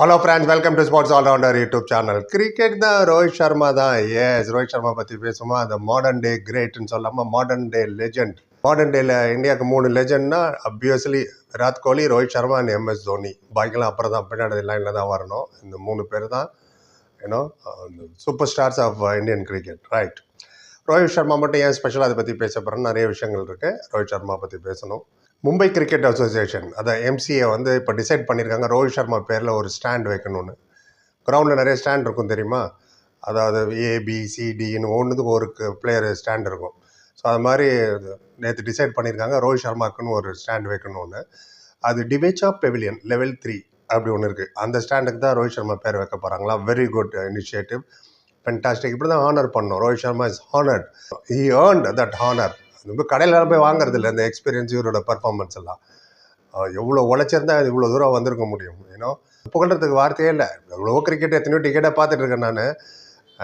Hello friends welcome to sports allrounder YouTube channel cricket தான் ரோஹித் சர்மா தான். S Rohit Sharma பற்றி பேசுமா அந்த மாடர்ன் டே கிரேட்னு சொல்லாமல் மாடர்ன் டே லெஜெண்ட் மாடர்ன் டேல இந்தியாவுக்கு மூணு லெஜெண்ட்னா obviously Virat Kohli Rohit Sharma and MS Dhoni. பாக்கிலாம் அப்புறம் தான் பின்னாடி லைனில் தான் வரணும். இந்த மூணு பேர் தான் you know super stars of Indian cricket right Rohit Sharma மட்டும் ஏன் ஸ்பெஷலாக அதை பற்றி பேச போகிறேன்னு நிறைய விஷயங்கள் இருக்குது ரோஹித் சர்மா பற்றி பேசணும். மும்பை கிரிக்கெட் அசோசியேஷன் அதை எம்சிஏ வந்து இப்போ டிசைட் பண்ணியிருக்காங்க ரோஹித் சர்மா பேரில் ஒரு ஸ்டாண்ட் வைக்கணும்னு. கிரவுண்டில் நிறைய ஸ்டாண்ட் இருக்கும் தெரியுமா? அதாவது ஏபிசிடின்னு ஒன்றுக்கு ஒரு பிளேயர் ஸ்டாண்ட் இருக்கும். ஸோ அது மாதிரி நேற்று டிசைட் பண்ணியிருக்காங்க ரோஹித் சர்மாக்குன்னு ஒரு ஸ்டாண்ட் வைக்கணும்னு. அது டிபேச்சா பெவிலியன் லெவல் த்ரீ அப்படி ஒன்று இருக்குது அந்த ஸ்டாண்டுக்கு தான் ரோஹித் சர்மா பேர் வைக்க போகிறாங்களா வெரி குட் இனிஷியேட்டிவ் ஃபென்டாஸ்டிக் இப்படி தான் ஹானர் பண்ணோம். Rohit Sharma is honoured he earned that honour ரொம்ப கடையில் போய் வாங்குறது இல்லை இந்த எக்ஸ்பீரியன்ஸ் இவரோட பர்ஃபார்மன்ஸ் எல்லாம். எவ்வளோ உழைச்சிருந்தா அது இவ்வளோ தூரம் வந்திருக்க முடியும்? ஏன்னா புகழ்றதுக்கு வார்த்தையே இல்லை. எவ்வளோ கிரிக்கெட் எத்தனையோ டிக்கெட்டாக பார்த்துட்டு இருக்கேன் நான்.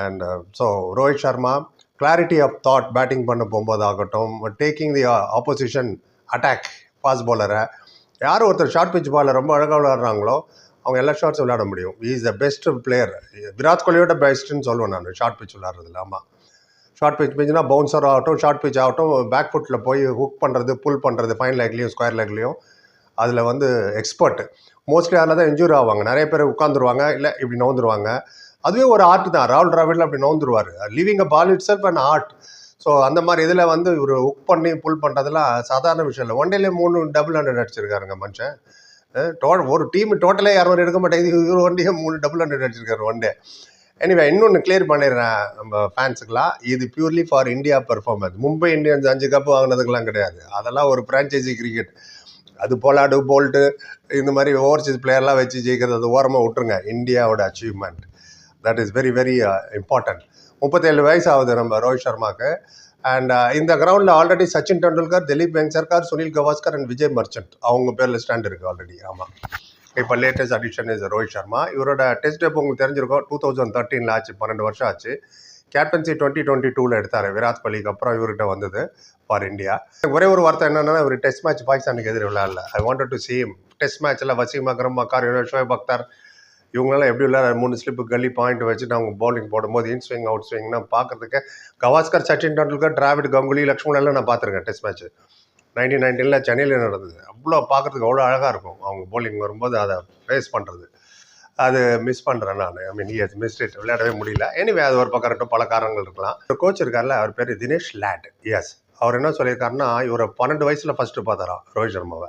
And so Rohit Sharma clarity of thought batting பண்ண போகும்போது ஆகட்டும் taking the opposition attack fast பாலரை யார் ஒருத்தர் ஷார்ட் பிச் பாலர் ரொம்ப அழகாக விளையாடுறாங்களோ அவங்க எல்லா ஷார்ட்ஸும் விளையாட முடியும். Is the best player Virat கோலியோட பெஸ்ட்டுன்னு சொல்லுவேன் நான் ஷார்ட் பிச் விளையாடுறதுல. ஆமாம் ஷார்ட் பிச் பிச்சுனா பவுன்சர் ஆகட்டும் ஷார்ட் பிச் ஆகட்டும் பேக் ஃபுட்டில் போய் ஹுக் பண்ணுறது புல் பண்ணுறது ஃபைன் லெக்லேயும் ஸ்கொயர் லெக்லேயும் அதில் வந்து எக்ஸ்பர்ட் மோஸ்ட்லி அதில் தான் இன்ஜூரி ஆவாங்க. நிறைய பேர் உட்காந்துருவாங்க இல்லை இப்படி நோந்துருவாங்க அதுவே ஒரு ஆர்ட் தான். ராகுல் டிராவிடில் அப்படி நோந்துருவார் living a ball itself and art so அந்த மாதிரி இதில் வந்து இவர் ஹுக் பண்ணி புல் பண்ணுறதுலாம் சாதாரண விஷயம் இல்லை. ஒன் டேலே மூணு டபுள் ஹண்ட்ரட் அடிச்சிருக்காருங்க மனுஷன். டோ ஒரு டீம் டோட்டலே இரநூறு எடுக்க மாட்டேங்குது. இவர் ஒன் டே மூணு டபுள் ஹண்ட்ரட் அடிச்சிருக்காரு ஒன் டே எனிவே இன்னொன்று கிளியர் பண்ணிடுறேன் நம்ம ஃபேன்ஸுக்கெலாம் இது purely for India performance Mumbai Indians அஞ்சு கப்பு வாங்கினதுக்கெல்லாம் கிடையாது. அதெல்லாம் ஒரு ஃப்ரான்ச்சைசி கிரிக்கெட் அது போலாடு போல்ட்டு இந்த மாதிரி ஓவர்சீஸ் பிளேயர்லாம் வச்சு ஜெயிக்கிறது அது ஓரமாக விட்டுருங்க. இந்தியாவோட achievement that is very very important முப்பத்தேழு வயசு ஆகுது நம்ம ரோஹித் சர்மாக்கு. அண்ட் uh, இந்த கிரவுண்டில் ஆல்ரெடி சச்சின் டெண்டுல்கர் திலீப் வெங்சர்கார் சுனில் கவாஸ்கர் அண்ட் விஜய் மர்ச்சன்ட். அவங்க பேரில் ஸ்டாண்ட் இருக்குது ஆல்ரெடி ஆமாம் இப்போ latest addition is Rohit Sharma. இவரோட டெஸ்ட் இப்போ உங்களுக்கு தெரிஞ்சிருக்கோம். டூ தௌசண்ட் தேர்ட்டீனில் ஆச்சு பன்னெண்டு வருஷம் ஆச்சு. கேப்டன்சி டுவெண்ட்டி டுவெண்ட்டி டூவில் எடுத்தார் விராட் கோலிக்கு. அப்புறம் இவர்கிட்ட வந்தது ஃபார் இந்தியா ஒரே ஒரு வார்த்தை என்னென்னா இவர் டெஸ்ட் மேட்ச் பாகிஸ்தானுக்கு எதிர் விளையாடல. I wanted to see him test மேட்ச்சில் வசீம் அக்ரம் மக்கார் ஷோயப் அக்தர் இவங்களாம் எப்படி விளையாட மூணு ஸ்லிப்பு கல்லி பாயிண்ட் வச்சுட்டு அவங்க பவுலிங் போடும்போது இன் ஸ்விங் அவுட் ஸ்விங்னா பார்க்குறதுக்கு கவாஸ்கர் சச்சின் டெண்டுல்கர் டிராவிட் கங்குலி லக்ஷ்மணெல்லாம் நான் பார்த்துருக்கேன் டெஸ்ட் மேட்ச்சு நைன்டீன் நைன்டீனில் சென்னையில் நடந்தது. அவ்வளோ பார்க்குறதுக்கு அவ்வளோ அழகாக இருக்கும். அவங்க போலிங் வரும்போது அதை ஃபேஸ் பண்ணுறது அது மிஸ் பண்ணுறேன் நான். I mean years miss it விளையாடவே முடியல. எனிவே அது ஒரு பக்கம் இருக்கட்டும் பல காரணங்கள் இருக்கலாம். ஒரு கோச் இருக்கார்ல அவர் பேர் தினேஷ் லேட். எஸ் அவர் என்ன சொல்லியிருக்காருன்னா இவர் பன்னெண்டு வயசில் ஃபஸ்ட்டு பார்த்தாராம் ரோஹித் சர்மாவை.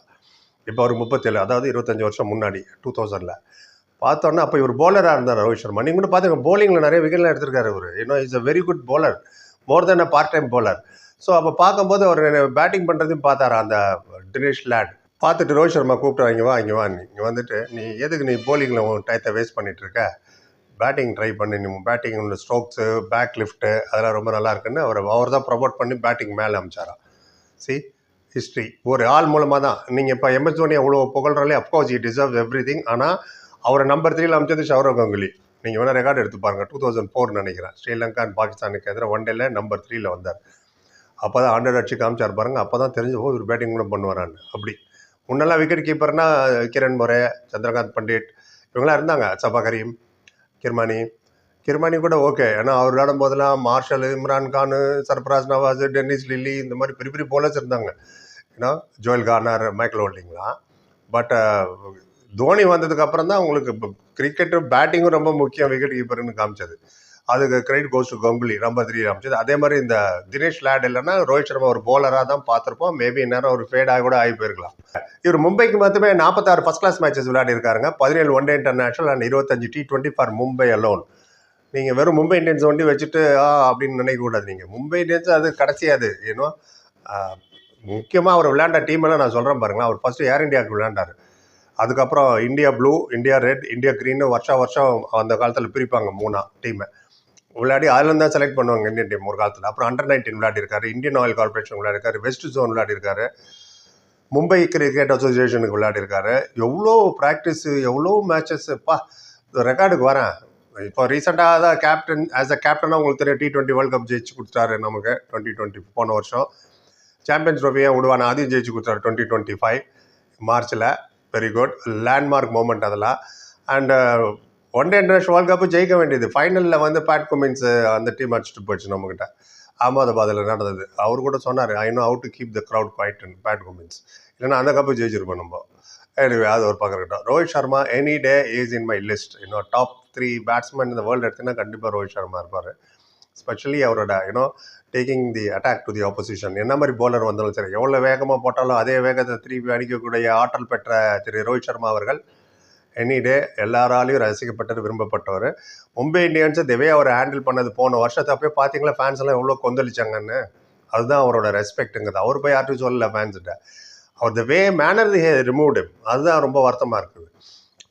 இப்போ அவர் முப்பத்தேழு அதாவது இருபத்தஞ்சி வருஷம் முன்னாடி டூ தௌசண்டில் பார்த்தோன்னா அப்போ இவர் போலராக இருந்தார் ரோஹித் சர்மா. நீங்கள் கூட பார்த்துங்க போலிங்கில் நிறைய விக்கெட்லாம் எடுத்திருக்காரு இவர். இன்னும் is a very good bowler more than a part time bowler so அப்போ பார்க்கும்போது அவர் பேட்டிங் பண்ணுறதையும் பார்த்தாரா? அந்த டினேஷ் லேட் பார்த்துட்டு ரோஹித் சர்மா கூப்பிட்டு இங்கே வா இங்கே வா நீ இங்கே வந்துட்டு நீ எதுக்கு நீ போலிங்கில் உன் டயத்தை வேஸ்ட் பண்ணிகிட்ருக்க இருக்க? பேட்டிங் ட்ரை பண்ணி நீ பேட்டிங் ஸ்ட்ரோக்ஸு பேக் லிஃப்ட்டு அதெல்லாம் ரொம்ப நல்லா இருக்குன்னு அவர் அவர் தான் ப்ரொமோட் பண்ணி பேட்டிங் மேலே அமிச்சாராம். சி ஹிஸ்ட்ரி ஒரு ஆள் மூலமாக தான். நீங்கள் இப்போ எம்எஸ் தோனி அவ்வளோ புகழ்றாலே of course he deserve everything ஆனால் அவரை நம்பர் த்ரீல அமைச்சது சௌரவ் கங்குலி. நீங்கள் வேணால் ரெக்கார்டு எடுத்து பாருங்கள் டூ தௌசண்ட் ஃபோர் நினைக்கிறேன். ஸ்ரீலங்கா அண்ட் பாகிஸ்தானுக்கு எதிராக ஒன் டேல நம்பர் த்ரீல வந்தார். அப்போ தான் ஹண்ட்ரட் அடிச்சு காமிச்சார் பாருங்க. அப்போ தான் தெரிஞ்சு ஓ இவர் பேட்டிங் கூட பண்ணுவாரான்னு. அப்படி. முன்னெல்லாம் விக்கெட் கீப்பர்னா கிரண் மொரே சந்திரகாந்த் பண்டிட் இவங்களாம் இருந்தாங்க. சபா கரீம் கிர்மானி. கிர்மானி கூட ஓகே ஏன்னா அவர் விளையாடும் போதெல்லாம் Marshall Imran Khan Sarfaraz Nawaz Dennis Lillee இந்த மாதிரி பெரிய பெரிய போலர்ஸ் இருந்தாங்க. ஏன்னா ஜோயல் கார்னர் மைக்கேல் ஹோல்டிங்லாம் பட் தோனி வந்ததுக்கப்புறம் தான் அவங்களுக்கு கிரிக்கெட்டு பேட்டிங்கும் ரொம்ப முக்கியம் விக்கெட் கீப்பர்னு காமிச்சது. அதுக்கு கிரெடிட் கோஸ் டு கங்குலி ரொம்ப த்ரீ அமைச்சது அதே மாதிரி இந்த தினேஷ் லேட் இல்லைன்னா ரோஹித் சர்மா ஒரு போலராக தான் பார்த்துருப்போம். மேபி நேரம் ஒரு ஃபேடாக கூட ஆகி போயிருக்கலாம். இவர் மும்பைக்கு மட்டுமே நாற்பத்தாறு ஃபர்ஸ்ட் கிளாஸ் மேட்சஸ் விளையாடி இருக்காருங்க பதினேழு ஒன் டே இன்டர்நேஷனல் அண்ட் இருபத்தஞ்சு T twenty for Mumbai alone நீங்கள் வெறும் மும்பை இந்தியன்ஸ் ஒண்டி வச்சுட்டு ஆ அப்படின்னு நினைக்கக்கூடாது நீங்கள் மும்பை இந்தியன்ஸ் அது கடைசி அது ஏன்னோ முக்கியமாக அவர் விளையாண்ட டீம் எல்லாம் நான் சொல்கிறேன் பாருங்களேன் அவர் ஃபஸ்ட்டு ஏர் இந்தியாவுக்கு விளையாண்டார். அதுக்கப்புறம் India blue India red India க்ரீன்னு வருஷம் வருஷம் அந்த காலத்தில் பிரிப்பாங்க மூணா டீமை விளையாடி அதில் தான் செலக்ட் பண்ணுவாங்க இந்தியன் டீம் ஒரு காலத்தில். அப்புறம் அண்டர் நைன்டீன் விளையாடிருக்காரு. இந்தியன் ஆயில் கார்பரேஷன் விளையாடிருக்காரு. வெஸ்ட் ஜோன் விளையாடிருக்காரு. மும்பை கிரிக்கெட் அசோசியேஷனுக்கு விளையாடிருக்காரு. எவ்வளோ ப்ராக்டிஸு எவ்வளோ மேட்சஸ் பா ரெக்கார்டுக்கு வரேன். இப்போ ரீசெண்டாக தான் கேப்டன் ஆஸ் அ கேப்டனாக உங்களுக்கு தெரியும் டி ட்வெண்ட்டி வேர்ல்ட் கப் ஜெயிச்சு கொடுத்தாரு நமக்கு டுவெண்ட்டி டுவெண்ட்டி போன வருஷம். சாம்பியன்ஸ் ட்ரோஃபியை விடுவான அதையும் ஜெயிச்சு கொடுத்தாரு டுவெண்ட்டி டுவெண்ட்டி ஃபைவ் மார்ச்சில் வெரி குட் லேண்ட்மார்க் மூமெண்ட் அதெல்லாம். And one day international world cup ஜெயிக்க வேண்டியது. ஃபைனலில் வந்து பேட் குமின்ஸ் அந்த டீம் அடிச்சுட்டு போயிடுச்சு நம்மக்கிட்ட அகமதாபாத்தில் நடந்தது. அவர் கூட சொன்னார் I know how to keep the crowd quiet and Pat Cummins இல்லைன்னா அந்த கப்பு ஜெயிச்சிருப்போம் நம்ம. எனிவே அது ஒரு பக்கம் இருக்கட்டும். Rohit Sharma any day is in my list இன்னும் டாப் த்ரீ பேட்ஸ்மேன் இந்த வேர்ல்டு எடுத்தீங்கன்னா கண்டிப்பாக ரோஹித் சர்மா இருப்பார். ஸ்பெஷலி அவரோட you know taking the attack to the opposition என்ன மாதிரி போலர் வந்தாலும் சரி எவ்வளோ வேகமாக போட்டாலும் அதே வேகத்தை திருப்பி அடிக்கக்கூடிய ஆற்றல் பெற்ற திரு ரோஹித் சர்மா அவர்கள் எனி டே எல்லாராலையும் ரசிக்கப்பட்டது விரும்பப்பட்டவர். மும்பை இந்தியன்ஸை திவே அவர் ஹேண்டில் பண்ணது போன வருஷத்தை அப்பயே பார்த்தீங்களா ஃபேன்ஸ் எல்லாம் எவ்வளோ கொந்தளிச்சாங்கன்னு. அதுதான் அவரோட ரெஸ்பெக்ட்டுங்கிறது அவர் போய் யார்ட்டும் சொல்லல ஃபேன்ஸ்கிட்ட அவர் த வே மேனர் தி ரிமூவ்டு அதுதான் ரொம்ப வருத்தமாக இருக்குது.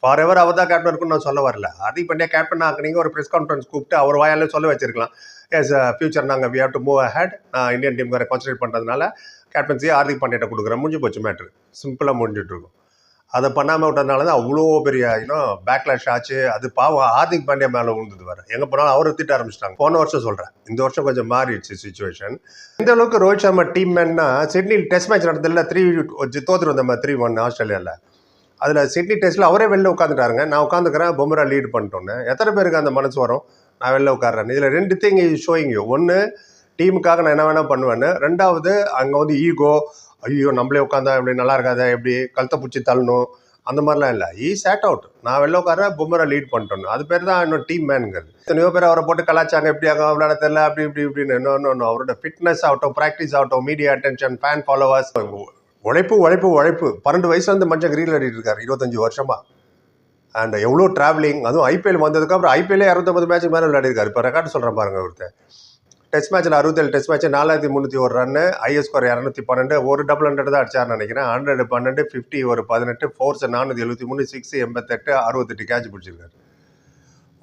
ஃபார் எவர் அவர் தான் கேப்டன் இருக்குன்னு நான் சொல்ல வரல. ஹார்திக் பாண்டியா கேப்டன் ஆக்குனீங்க ஒரு ப்ரெஸ் கான்ஃபரன்ஸ் கூப்பிட்டு அவர் வாயாலே சொல்ல வச்சிருக்கலாம். எஸ் ஃபியூச்சர் நாங்கள் we have to move ahead நான் இந்தியன் டீம் வேறு கான்சன்ட்ரேட் பண்ணுறதுனால கேப்டன்சி ஹார்திக் பாண்டியா கொடுக்குறேன். முடிஞ்சு போச்சு மேட்ரு சிம்பிளாக முடிஞ்சிட்டு இருக்கும். அதை பண்ணாமல் விட்டதுனால தான் அவ்வளோ பெரிய இன்னும் பேக்லாஷ் ஆச்சு. அது பாவம். ஹார்திக் பாண்டியா மேலே விழுந்தது வர எங்கே போனாலும் அவரை திட்ட ஆரம்பிச்சிட்டாங்க. போன வருஷம் சொல்கிறேன் இந்த வருஷம் கொஞ்சம் மாறிடுச்சு சுச்சுவேஷன் இந்த அளவுக்கு ரோஹித் சர்மா டீம் மேன்னா சிட்னியில் டெஸ்ட் மேட்ச் நடந்ததில்ல த்ரீ தோத்துரு வந்தோம் த்ரீ ஒன் ஆஸ்திரேலியாவில் அதில் சிட்னி டெஸ்ட்டில் அவரே வெளில உட்காந்துட்டாருங்க நான் உட்காந்துக்கிறேன் பொம்ரா லீட் பண்ணிட்டோன்னு. எத்தனை பேருக்கு அந்த மனசு வரும்? நான் வெளில உட்காடுறேன் இதில் ரெண்டு திங் ஷோயிங் ஒன்று டீமுக்காக நான் என்ன வேணால் பண்ணுவேன்னு. ரெண்டாவது அங்கே வந்து ஈகோ ஐயோ நம்மளே உட்காந்தா இப்படி நல்லா இருக்காதா எப்படி கழுத்தை பிடிச்சி தள்ளணும். அந்த மாதிரிலாம் இல்லை. ஈ சேட் அவுட் நான் வெளில உட்கார பொம்மரை லீட் பண்ணிட்டோம் அது பேர் தான் இன்னும் டீம் மேனுங்கிறது எத்தனையோ பேர் அவரை போட்டு கலாச்சாங்க எப்படி ஆகும் விளையாட தெரியல அப்படி இப்படி இப்படின்னு. இன்னும் இன்னும் அவரோட ஃபிட்னஸ் ஆகட்டும் ப்ராக்டிஸ் ஆகட்டும் மீடியா அட்டென்ஷன் ஃபேன் ஃபாலோவர்ஸ் உழைப்பு உழைப்பு உழைப்பு. பன்னெண்டு வயசுல வந்து மஞ்சள் கிரீல் ஆடிட்டு இருக்காரு இருபத்தஞ்சு வருஷமா. அண்ட் எவ்வளோ ட்ராவலிங் அதுவும் ஐபிஎல் வந்ததுக்கு அப்புறம் ஐபிஎல்லே இரநூத்தம்பது மேட்ச் மேலே விளையாடிருக்காரு. இப்போ ரெக்கார்ட் சொல்கிறேன் பாருங்க ஒருத்தர் டெஸ்ட் மேட்ச்சில் அறுபத்தேழு டெஸ்ட் மேட்ச் நாலாயிரத்தி முந்நூற்றி ஒரு ரன்னு ஐஎஸ் ஸ்கோர் இரநூத்தி பன்னெண்டு. ஒரு டபுள் ஹண்ட்ரட் தான் அடிச்சார்னு நினைக்கிறேன். ஹண்ட்ரட் பன்னெண்டு ஃபிஃப்டி ஒரு பதினெட்டு ஃபோர்ஸ் நானூற்றி எழுபத்தி மூணு சிக்ஸ் எண்பத்தெட்டு அறுபத்தெட்டு கேட்ச் பிடிச்சிருக்காரு.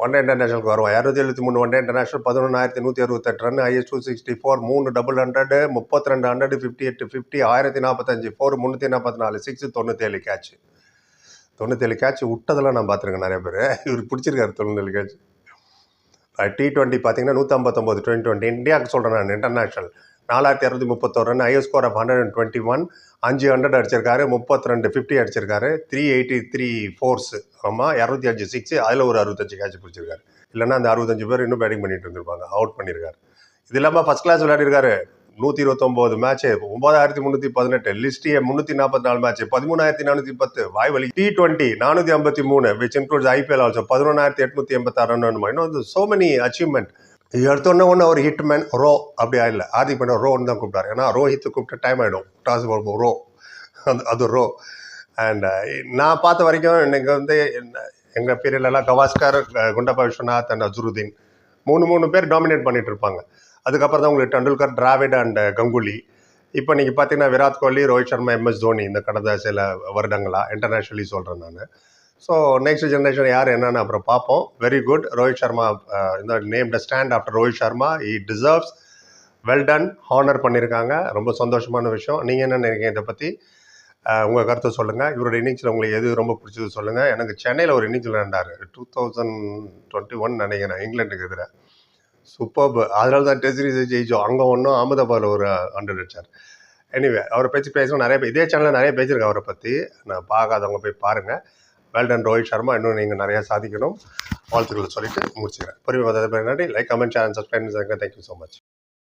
ஒன் டே இன்டர்நேஷனலுக்கு வருவோம். இரநூத்தி எழுபத்தி மூணு ஒன் டே இன்டர்நேஷனல் பதினொன்றாயிரத்தி நூற்றி அறுபத்தெட்டு run is two sixty four மூணு டபுள் ஹண்ட்ரட் முப்பத்தி ரெண்டு ஹண்ட்ரட் ஃபிஃப்டி எட்டு ஃபிஃப்டி ஆயிரத்தி நாற்பத்தஞ்சு ஃபோர் முந்நூற்றி நாற்பத்தி நாலு சிக்ஸ் தொண்ணூற்றேழு கேட்ச் தொண்ணூற்றேழு கேட்ச் விட்டதெல்லாம் நான் பார்த்துருக்கேன் நிறைய பேர். இவர் பிடிச்சிருக்காரு தொண்ணூற்றேழு கேட்ச் டி டுவெண்ட்டி பார்த்தீங்கன்னா நூற்றம்பத்தொம்போது டுவெண்ட்டி டுவெண்ட்டி இந்தியாவுக்கு சொல்கிறேன் நான் இன்டர்நேஷனல் நாலாயிரத்தி இரநூத்தி முப்பத்தோரு run is score of hundred and twenty one அஞ்சு ஹண்ட்ரட் அடிச்சிருக்காரு முப்பத்தி ரெண்டு ஃபிஃப்டி அடிச்சிருக்காரு. த்ரீ எயிட்டி த்ரீ ஃபோர்ஸ் ஆமாம் இரநூத்தி அஞ்சு சிக்ஸ் அதில் ஒரு அறுபத்தஞ்சு கேட்ச் பிடிச்சிருக்காரு. இல்லைன்னா அந்த அறுபத்தஞ்சு பேர் இன்னும் பேட்டிங் பண்ணிட்டு இருந்திருப்பாங்க அவுட் பண்ணியிருக்காரு இது இல்லாமல் ஃபஸ்ட் கிளாஸ் விளையாடிருக்காரு. நூற்றி இருபத்தொம்போது மேட்ச்சு ஒன்பதாயிரத்தி முந்நூற்றி பதினெட்டு லிஸ்டியே முந்நூற்றி நாற்பத்தி நாலு மேட்ச் பதிமூணாயிரத்தி நானூற்றி பத்து வாய்வழி. டி டுவெண்ட்டி நானூற்றி ஐம்பத்தி மூணு விச் இன்க்ளூட்ஸ் ஐபிஎல் ஆல்சோ பதினொன்றாயிரத்தி எட்நூற்றி எண்பத்தாறு ரன் இன்னும் வந்து சோ மெனி அச்சீவ்மெண்ட் எடுத்தோடனே ஒன்று ஒரு ஹிட் மேன் ரோ அப்படி ஆயிடல. ஆதிக் பண்ண ரோன்னு தான் கூப்பிட்டாரு. ஏன்னா ரோஹித் கூப்பிட்ட டைம் ஆகிடும் டாஸ் ரோ அது அது ரோ அண்ட் நான் பார்த்த வரைக்கும் இன்னைக்கு வந்து எங்கள் பீரியட்லலாம் கவாஸ்கர் குண்டப்பா விஸ்வநாத் அண்ட் அசுருதீன் மூணு மூணு பேர் டாமினேட் பண்ணிட்டு இருப்பாங்க. அதுக்கப்புறம் தான் உங்களுக்கு டெண்டுல்கர் டிராவிட் அண்ட் கங்குலி. இப்போ நீங்கள் பார்த்தீங்கன்னா விராட் கோலி ரோஹித் சர்மா எம்எஸ் தோனி இந்த கடந்த சில வருடங்களா இன்டர்நேஷ்னலி சொல்கிறேன் நான். ஸோ நெக்ஸ்ட் ஜென்ரேஷன் யார் என்னன்னு அப்புறம் பார்ப்போம். வெரி குட் ரோஹித் சர்மா இந்த name the stand after Rohit Sharma. He deserves well done honour பண்ணியிருக்காங்க. ரொம்ப சந்தோஷமான விஷயம். நீங்கள் என்ன நினைக்கிறீங்க இதை பற்றி உங்கள் கருத்தை சொல்லுங்கள் இவரோட இன்னிங்ஸில் உங்களுக்கு எது ரொம்ப பிடிச்சது சொல்லுங்கள் எனக்கு சென்னையில் ஒரு இன்னிங்ஸ் விளையாண்டார். டூ தௌசண்ட் டுவெண்ட்டி ஒன் நினைக்கிறேன். இங்கிலாண்டுக்கு எதிராக சூப்பர் அதனால தான் டெஸ்ட் சீரிஸ் ஜெயிச்சோம். அங்கே ஒன்றும் அகமதாபாத்தில் ஒரு ஹண்ட்ரட் அடிச்சார். எனிவே அவரை பேச்சு பேசணும் நிறைய பேர் இதே சேனலில் நிறைய பேசியிருக்கேன் அவரை பற்றி நான் பார்க்காதவங்க போய் பாருங்கள் வெல்டன் ரோஹித் சர்மா. இன்னும் நீங்கள் நிறையா சாதிக்கணும். வாழ்த்துக்களை சொல்லிட்டு முடிச்சுக்கிறேன். பொறுமை நன்றி. Like comment channel subscribe thank you so much